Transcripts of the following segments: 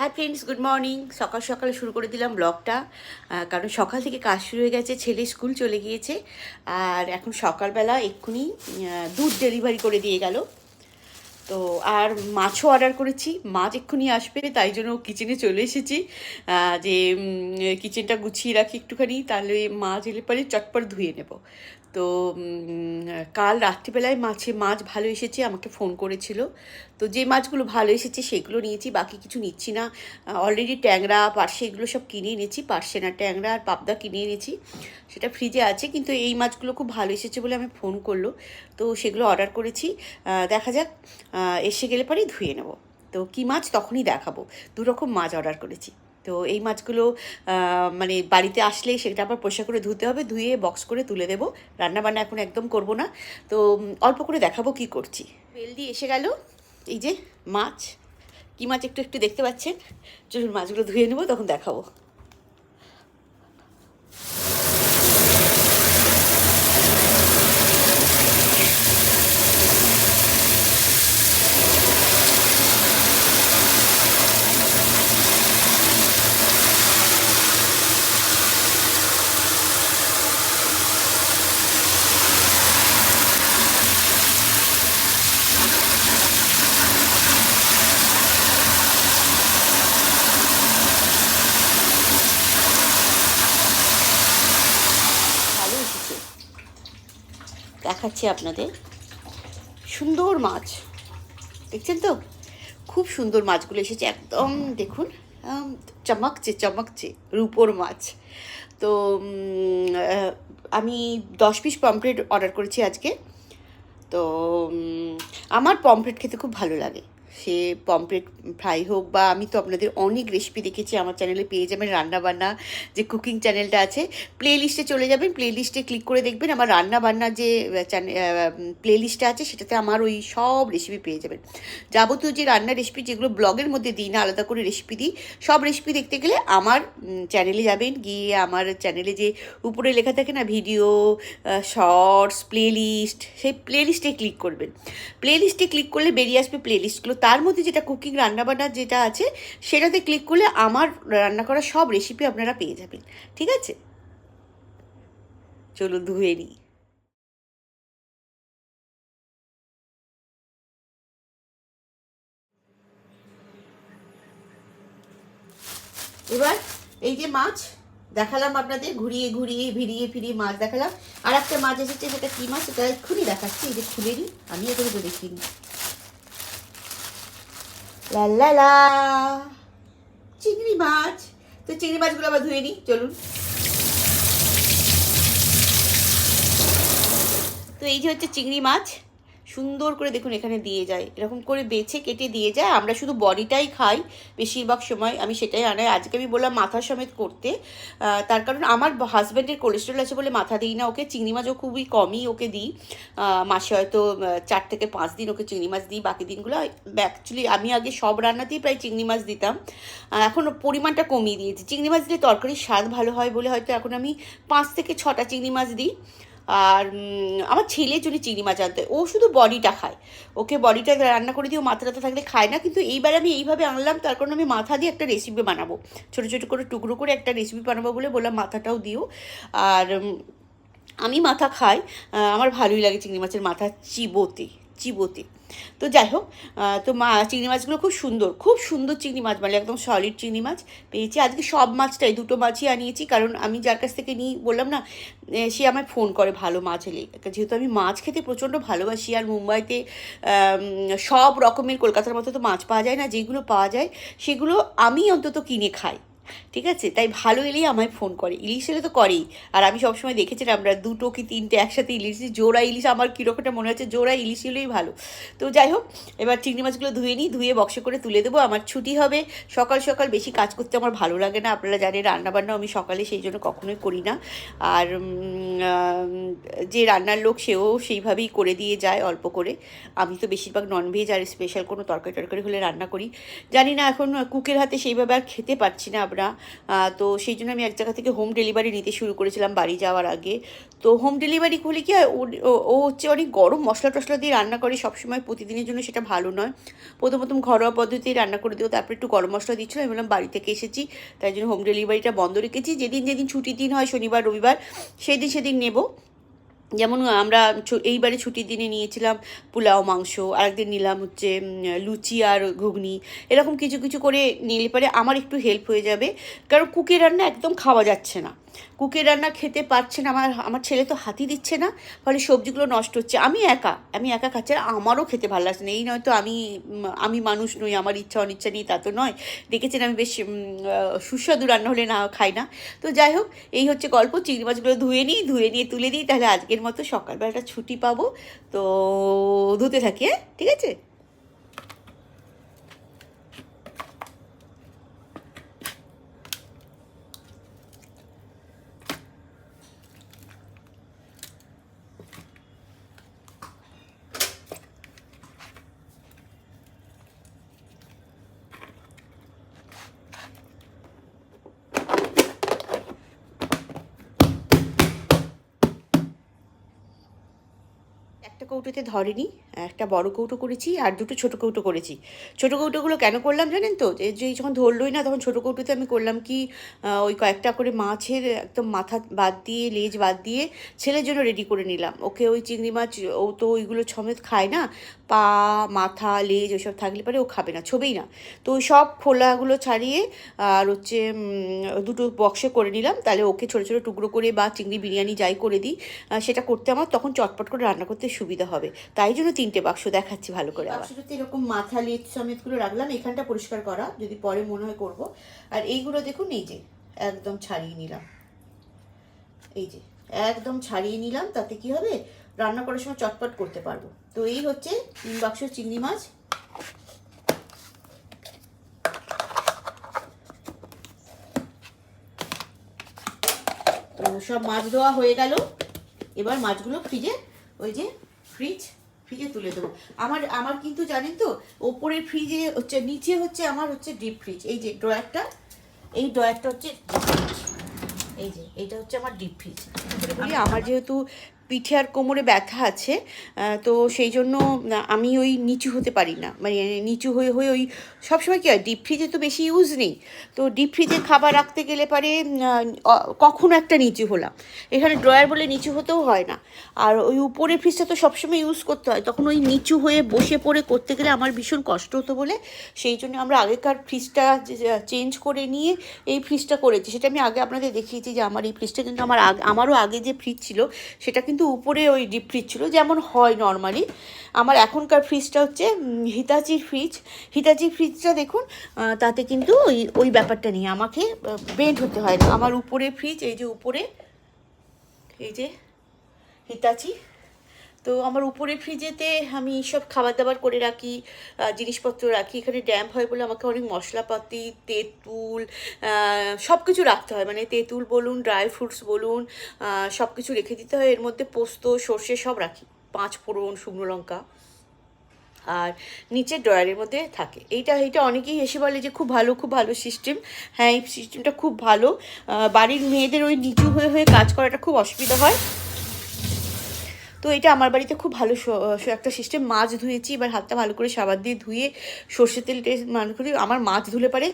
Hi friends good morning সকাল সকালে শুরু করে দিলাম ব্লগটা কারণ সকাল থেকে কাজ শুরু হয়ে গেছে, ছেলে স্কুল চলে গিয়েছে। আর এখন সকালবেলা এক্ষুনি দুধ ডেলিভারি করে দিয়ে গেল। তো আর মাছও অর্ডার করেছি। মাছ এক্ষুনি আসবে, তাই জন্য কিচেনে চলে এসেছি। যে কিচেনটা গুছিয়ে রাখি একটুখানি, তাহলে মাছ এলে পরে চটপট ধুয়ে নেব। তো কাল রাত্রিবেলায় মাছে মাছ ভালো এসেছে, আমাকে ফোন করেছিল। তো যে মাছগুলো ভালো এসেছে, সেগুলো নিয়েছি, বাকি কিছু নিচ্ছি না। অলরেডি ট্যাংরা, পার্শে এগুলো সব কিনে এনেছি, পার্শে না ট্যাংরা, আর পাবদা কিনে এনেছি। সেটা ফ্রিজে আছে, কিন্তু এই মাছগুলো খুব ভালো এসেছে বলে আমি ফোন করল। তো সেগুলো অর্ডার করেছি। দেখা যাক। এসে গেলে পরেই ধুয়ে নেব। তো কী মাছ তখনই দেখাবো। দু রকম মাছ অর্ডার করেছি। তো এই মাছগুলো মানে বাড়িতে আসলে সেটা আবার পরিষ্কার করে ধুতে হবে, ধুয়ে বক্স করে তুলে দেবো। রান্না বান্না এখন একদম করব না। তো অল্প করে দেখাবো কি করছি। বেল দিয়ে এসে গেল। এই যে মাছ। কি মাছ একটু একটু দেখতে পাচ্ছেন? চলুন মাছগুলো ধুয়ে নেব, তখন দেখাবো ভালো এসেছে দেখাচ্ছি আপনাদের। সুন্দর মাছ। দেখছেন তো? খুব সুন্দর মাছগুলো এসেছে। একদম দেখুন চমকছে চমকছে, রূপোর মাছ। তো আমি দশ পিস পমপ্লেট অর্ডার করেছি আজকে। তো আমার পমপ্লেট খেতে খুব ভালো লাগে। সে পমপ্লেট ফ্রাই হোক বা আমি তো আপনাদের অনেক রেসিপি দেখেছি, আমার চ্যানেলে পেয়ে যাবেন রান্না বান্না যে কুকিং চ্যানেলটা আছে। প্লে লিস্টে চলে যাবেন প্লে লিস্টে ক্লিক করে দেখবেন আমার রান্না বান্নার যে প্লে লিস্টটা আছে সেটাতে আমার ওই সব রেসিপি পেয়ে যাবেন। যাবতীয় যে রান্নার রেসিপি যেগুলো ব্লগের মধ্যে দিই না, আলাদা করে রেসিপি দিই, সব রেসিপি দেখতে গেলে আমার চ্যানেলে যাবেন, গিয়ে আমার চ্যানেলে যে উপরে লেখা থাকে না ভিডিও শর্টস প্লে লিস্ট সেই প্লে লিস্টে ক্লিক করবেন। প্লে লিস্টে ক্লিক করলে বেরিয়ে আসবে প্লে লিস্টগুলো তার মধ্যে যেটা কুকিং রান্নাবান্নার যেটা আছে, সেটাতে ক্লিক করলে আমার রান্না করা সব রেসিপি আপনারা পেয়ে যাবেন। ঠিক আছে? চলুন ধুয়ে নিই। এবার এই যে মাছ, দেখালাম আপনাদের, ঘুরিয়ে ঘুরিয়ে ভিড়িয়ে ফিরিয়ে মাছ দেখালাম। আর একটা মাছ এসেছে সেটা কি মাছ, সেটা এক্ষুনি দেখাচ্ছি, এই যে খুলে নিই, আমি তো দেখিনি। লা চিংড়ি মাছ। তো চিংড়ি মাছগুলো আবার ধুয়ে নিই চলুন। তো এই যে হচ্ছে চিংড়ি মাছ। সুন্দর করে দেখুন এখানে দিয়ে যায়। এরকম করে বেছে কেটে দিয়ে যায়। আমরা শুধু বডিটাই খাই বেশিরভাগ সময়, আমি সেটাই আনাই। আজকে আমি বললাম মাথা সমেত করতে। তার কারণ আমার হাজব্যান্ডের কোলেস্ট্রল আছে বলে মাথা দিই না ওকে। চিংড়ি মাছও খুবই কমই ওকে দিই। মাসে হয়তো চার থেকে পাঁচ দিন ওকে চিংড়ি মাছ দিই, বাকি দিনগুলো অ্যাকচুয়ালি আমি আগে সব রান্নাতেই প্রায় চিংড়ি মাছ দিতাম। এখন পরিমাণটা কমিয়ে দিয়েছি। চিংড়ি মাছ দিলে তরকারির স্বাদ ভালো হয় বলে হয়তো এখন আমি পাঁচ থেকে ছটা চিংড়ি মাছ দিই। আর আমার ছেলে জন্য চিংড়ি মাছ আনতে। ও শুধু বডিটা খায়। ওকে বডিটা রান্না করে দিয়ে ও মাথা টাথা থাকলে খায় না, কিন্তু এইবার আমি এইভাবে আনলাম, তার কারণে আমি মাথা দিয়ে একটা রেসিপি বানাবো। ছোটো ছোটো করে টুকরো করে একটা রেসিপি বানাবো বলে বললাম, মাথাটাও দিও। আর আমি মাথা খাই। আমার ভালোই লাগে চিংড়ি মাছের মাথা চিবোতে চিবোতে। তো যাই হোক তো মা, চিংড়ি মাছগুলো খুব সুন্দর খুব সুন্দর চিংড়ি মাছ মানে একদম সলিড চিংড়ি মাছ পেয়েছি। আজকে সব মাছটাই, দুটো মাছই আনিয়েছি, কারণ আমি যার কাছ থেকে নিই, বললাম না সে আমায় ফোন করে ভালো মাছ এলে। যেহেতু আমি মাছ খেতে প্রচণ্ড ভালোবাসি, আর মুম্বাইতে সব রকমের কলকাতার মতো তো মাছ পাওয়া যায় না, যেগুলো পাওয়া যায়, সেগুলো আমি অন্তত কিনে খাই। ঠিক আছে? তাই ভালো এলেই আমায় ফোন করে। ইলিশ এলে তো করেই। আর আমি সবসময় দেখেছিলাম আমরা দুটো কি তিনটে একসাথে ইলিশ, জোড়া ইলিশ, আমার কীরকমটা মনে হচ্ছে জোড়া ইলিশ হলেই ভালো। তো যাই হোক, এবার চিংড়ি মাছগুলো ধুয়ে নিই, ধুয়ে বক্সে করে তুলে দেবো। আমার ছুটি হবে। সকাল সকাল বেশি কাজ করতে আমার ভালো লাগে না। আপনারা জানেন রান্নাবান্না আমি সকালে সেই জন্য কখনোই করি না। আর যে রান্নার লোক সেও সেইভাবেই করে দিয়ে যায় অল্প করে। আমি তো বেশিরভাগ ননভেজ আর স্পেশাল কোনো তরকারি টরকারি হলে রান্না করি। জানি না এখন কুকের হাতে সেইভাবে আর খেতে পারছি না। আহ, তো সেই জন্য আমি এক জায়গা থেকে হোম ডেলিভারি নিতে শুরু করেছিলাম বাড়ি যাওয়ার আগে। তো হোম ডেলিভারি হলে কি হয় ও হচ্ছে অনেক গরম মশলা টশলা দিয়ে রান্না করে সবসময় প্রতিদিনের জন্য সেটা ভালো নয়। প্রথম প্রথম ঘরোয়া পদ্ধতি রান্না করে দিও তারপরে একটু গরম মশলা দিচ্ছিল আমি বললাম বাড়ি থেকে এসেছি তাই জন্য হোম ডেলিভারিটা বন্ধ রেখেছি। যেদিন যেদিন ছুটির দিন হয় শনিবার রবিবার সেদিন সেদিন নেব। যেমন আমরা এইবারে ছুটির দিনে নিয়েছিলাম পোলাও, মাংস, আরেকদিন নিলাম হচ্ছে লুচি আর ঘুগনি। এরকম কিছু কিছু করে নিলে পরে আমার একটু হেল্প হয়ে যাবে। কারণ কুকের রান্না একদম খাওয়া যাচ্ছে না। কুকের রান্না খেতে পারছে না, আমার আমার ছেলে তো হাতি দিচ্ছে না, ফলে সবজিগুলো নষ্ট হচ্ছে। আমি একা আমি একা খাচ্ছি, আর আমারও খেতে ভালো লাগছে না। এই নয় তো আমি আমি মানুষ নই, আমার ইচ্ছা অনিচ্ছা নেই, তা তো নয়। দেখেছেন আমি বেশ সুস্বাদু রান্না হলে না খাই না। তো যাই হোক, এই হচ্ছে গল্প, চিংড়ি মাছগুলো ধুয়ে নিই, ধুয়ে নিয়ে তুলে দিই, তাহলে আজকের মতো সকালবেলাটা ছুটি পাবো। তো ধুতে থাকি হ্যাঁ? ঠিক আছে? একটা ধরেনি। একটা বড় কৌটো করেছি আর দুটো ছোট কৌটো করেছি। ছোট কৌটোগুলো কেন করলাম জানেন তো? যে যখন ধরলই না তখন ছোট কৌটোতে আমি করলাম কি ওই কয়েকটা করে মাছের একদম মাথা বাদ দিয়ে, লেজ বাদ দিয়ে ছেলের জন্য রেডি করে নিলাম। ওকে ওই চিংড়ি মাছ, ও তো ওইগুলো সমেত খায় না? পা, মাথা, লেজ ওইসব থাকলে পরে ও খাবে না, ছবেই না। তো সব খোলাগুলো ছাড়িয়ে, আর হচ্ছে দুটো বক্সে করে নিলাম। তাহলে ওকে ছোটো ছোটো টুকরো করে বা চিংড়ি বিরিয়ানি যাই করে দিই সেটা করতে আমার তখন চটপট করে রান্না করতে সুবিধা হবে। তাই জন্য তিনটে বাক্স দেখাচ্ছি ভালো করে বাক্সটাতে এরকম মাথা লেজ সমেতগুলো রাখলাম এখানটা পরিষ্কার করা যদি পরে মনে হয় করব। আর এইগুলো দেখুন এই যে একদম ছাড়িয়ে নিলাম। এই যে একদম ছাড়িয়ে নিলাম তাতে কি হবে? রান্না করার সময় চটপট করতে পারব। তো এই হচ্ছে তিন বাক্স চিংড়ি মাছ। তো সব মাছ ধোয়া হয়ে গেল। এবার মাছগুলো ফ্রিজে ওই যে ফ্রিজ ফ্রিজে তুলে দেবো। আমার আমার কিন্তু জানেন তো ওপরে ফ্রিজে হচ্ছে, নিচে হচ্ছে আমার হচ্ছে ডিপ ফ্রিজ এই যে ড্রয়ারটা, এই ড্রয়ারটা হচ্ছে এই যে এইটা হচ্ছে আমার ডিপ ফ্রিজ আমার যেহেতু পিঠে আর কোমরে ব্যথা আছে তো সেই জন্য আমি ওই নিচু হতে পারি না। মানে নিচু হয়ে হয়ে ওই সবসময় কী হয় ডিপ ফ্রিজে তো বেশি ইউজ নেই। তো ডিপ ফ্রিজে খাবার রাখতে গেলে পারে কখনো একটা নিচু হলাম। এখানে ড্রয়ার বলে নিচু হতেও হয় না। আর ওই উপরের ফ্রিজটা তো সবসময় ইউজ করতে হয়। তখন ওই নিচু হয়ে বসে পড়ে করতে গেলে আমার ভীষণ কষ্ট হতো বলে সেই জন্য আমরা আগেকার ফ্রিজটা চেঞ্জ করে নিয়ে এই ফ্রিজটা করেছি। সেটা আমি আগে আপনাদের দেখিয়েছি যে আমার এই ফ্রিজটা কিন্তু আমার আমারও আগে যে ফ্রিজ ছিল, সেটা কিন্তু উপরে ওই ডিপ ফ্রিজ ছিল, যেমন হয় নর্মালি আমার এখনকার ফ্রিজটা হচ্ছে হিতাচির ফ্রিজ হিতাচির ফ্রিজটা দেখুন তাতে কিন্তু ওই ওই ব্যাপারটা নিয়ে আমাকে বেন্ড হতে হয় না। আমার উপরে ফ্রিজ এই যে উপরে, এই যে হিতাচি তো আমার উপরে ফ্রিজেতে আমি সব খাবার দাবার করে রাখি জিনিসপত্র রাখি। এখানে ড্যাম্প হয় বলে আমাকে অনেক মশলাপাতি, তেঁতুল সব কিছু রাখতে হয়। মানে তেঁতুল বলুন ড্রাই ফ্রুটস বলুন সব কিছু রেখে দিতে হয়। এর মধ্যে পোস্ত, সর্ষে সব রাখি। পাঁচ ফোড়ন, শুকনো লঙ্কা। আর নিচের ড্রয়ারের মধ্যে থাকে। এইটা এইটা অনেকেই এসে বলে যে খুব ভালো খুব ভালো সিস্টেম হ্যাঁ এই সিস্টেমটা খুব ভালো। বাড়ির মেয়েদের ওই নিচু হয়ে হয়ে কাজ করাটা খুব অসুবিধা হয়। তো এটা আমার বাড়িতে খুব ভালো একটা সিস্টেম মাছ ধুয়েছি, এবার হাতটা ভালো করে সাবান দিয়ে ধুয়ে সর্ষে তেল মানে করে, আমার মাছ ধুলে পারে,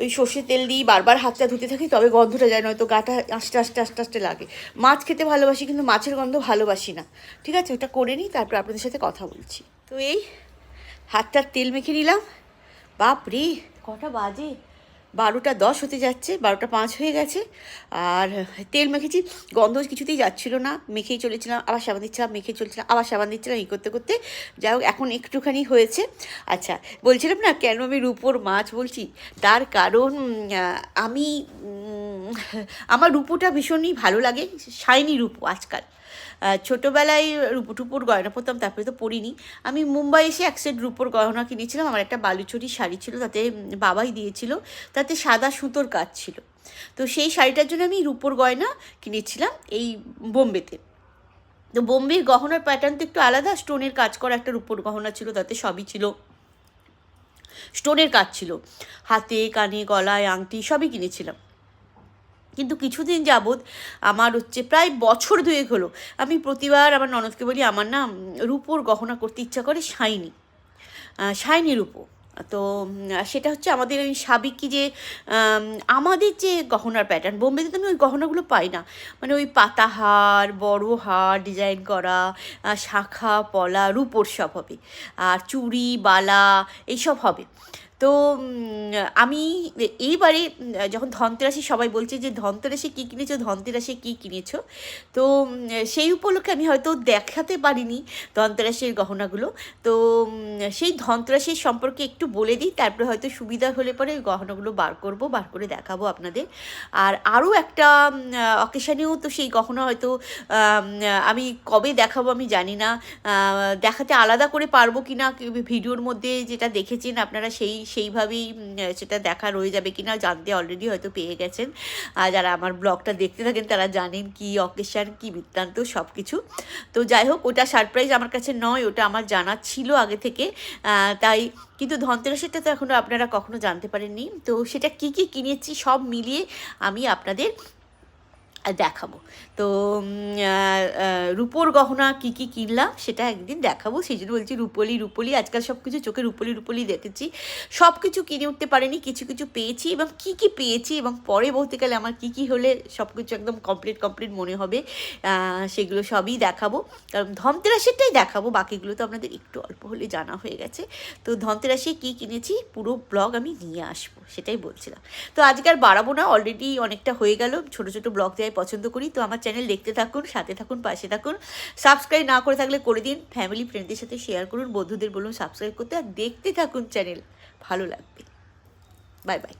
ওই সর্ষে তেল দিই, বারবার হাতটা ধুতে থাকি, তবে গন্ধটা যায় নয়তো গাটা আস্তে আস্তে আস্তে আস্তে লাগে। মাছ খেতে ভালোবাসি, কিন্তু মাছের গন্ধ ভালোবাসি না। ঠিক আছে, ওটা করে নিই, তারপর আপনাদের সাথে কথা বলছি। তো এই হাতটা তেল মেখে নিলাম। বাপ রে কটা বাজে? বারোটা দশ হতে যাচ্ছে, বারোটা পাঁচ হয়ে গেছে। আর তেল মেখেছি, গন্ধ কিছুতেই যাচ্ছিল না, মেখেই চলেছিলাম, আবার সাবান দিচ্ছিলাম মেখে চলছিলাম, আবার সাবান দিচ্ছিলাম এই করতে করতে। যাই হোক, এখন একটুখানি হয়েছে। আচ্ছা বলছিলাম না, কেন আমি রূপোর মাছ বলছি? তার কারণ আমি আমার রূপোটা ভীষণই ভালো লাগে, শাইনি রূপো আজকাল। ছোটোবেলায় রূপো টুপুর গয়না পরতাম, তারপরে তো পরিনি। আমি মুম্বাই এসে এক সেট রূপোর গয়না কিনেছিলাম, আমার একটা বালুচরি শাড়ি ছিল, তাতে বাবাই দিয়েছিল, তাতে সাদা সুতোর কাজ ছিল। তো সেই শাড়িটার জন্য আমি রূপোর গয়না কিনেছিলাম এই বোম্বেতে। তো বোম্বের গহনার প্যাটার্ন তো একটু আলাদা স্টোনের কাজ করা একটা রূপোর গহনা ছিল, তাতে সবই ছিল। স্টোনের কাজ ছিল। হাতে, কানে, গলায়, আংটি সবই কিনেছিলাম। কিন্তু কিছুদিন যাবৎ আমার হচ্ছে প্রায় বছর দুয়েক হলো, আমি প্রতিবার আমার ননদকে বলি, আমার না রূপোর গহনা করতে ইচ্ছা করে শাইনি। শাইনি রূপো। তো সেটা হচ্ছে আমাদের ওই সাবিকি যে আমাদের যে গহনার প্যাটার্ন বোম্বেতে তো আমি ওই গহনাগুলো পাই না। মানে ওই পাতাহার, বড় হার ডিজাইন করা শাখা, পলা, রূপোর সব হবে। আর চুড়ি, বালা, এইসব হবে। তো আমি এইবারে যখন ধনতেরাসে সবাই বলছে যে, ধনতেরাসে কী কিনেছো? ধনতেরাসে কী কিনেছো? তো সেই উপলক্ষে আমি হয়তো দেখাতে পারিনি ধনতেরাসের গহনাগুলো। তো সেই ধনতেরাসের সম্পর্কে একটু বলে দিই, তারপরে হয়তো সুবিধা হলে পরে ওই গহনাগুলো বার করব, বার করে দেখাবো আপনাদের। আর আরও একটা অকেশানেও তো সেই গহনা হয়তো, আমি কবে দেখাবো আমি জানি না। দেখাতে আলাদা করে পারব কি না ভিডিওর মধ্যে যেটা দেখেছেন আপনারা, সেই সেইভাবেই সেটা দেখা রয়ে যাবে কি না জানতে অলরেডি হয়তো পেয়ে গেছেন। আর যারা আমার ব্লগটা দেখতে থাকেন, তারা জানেন কি অকেশান কি বৃত্তান্ত সব কিছু তো যাই হোক, ওটা সারপ্রাইজ আমার কাছে নয়, ওটা আমার জানা ছিল আগে থেকে। তাই কিন্তু ধনতেরাসেরটা তো এখনও আপনারা কখনো জানতে পারেননি। তো সেটা কি কি কিনেছি সব মিলিয়ে আমি আপনাদের দেখাবো। তো রূপোর গহনা কি কি কিনলাম সেটা একদিন দেখাবো। সেই জন্য বলছি রূপলি রূপলি, আজকাল সব কিছু চোখে রূপলি রূপলি দেখেছি। সব কিছু কিনে উঠতে পারিনি, কিছু কিছু পেয়েছি এবং কি কি পেয়েছি এবং পরে বলতে গেলে আমার কি কি হলে সব কিছু একদম কমপ্লিট কমপ্লিট মনে হবে সেগুলো সবই দেখাবো। কারণ ধনতেরাসেরটাই দেখাবো, বাকিগুলো তো আপনাদের একটু অল্প হলে জানা হয়ে গেছে। তো ধনতেরাসে কি কিনেছি পুরো ব্লগ আমি নিয়ে আসব, সেটাই বলছিলাম। তো আজকে আর বাড়াবো না অলরেডি অনেকটা হয়ে গেল, ছোট ছোট ব্লগ দেওয়াই পছন্দ করি, তো আমার চ্যানেল দেখতে থাকুন, সাথে থাকুন, পাশে থাকুন। সাবস্ক্রাইব না করে থাকলে করে দিন। ফ্যামিলি ফ্রেন্ডদের সাথে শেয়ার করুন, বন্ধুদের বলুন সাবস্ক্রাইব করতে, আর দেখতে থাকুন চ্যানেল ভালো লাগবে। Bye bye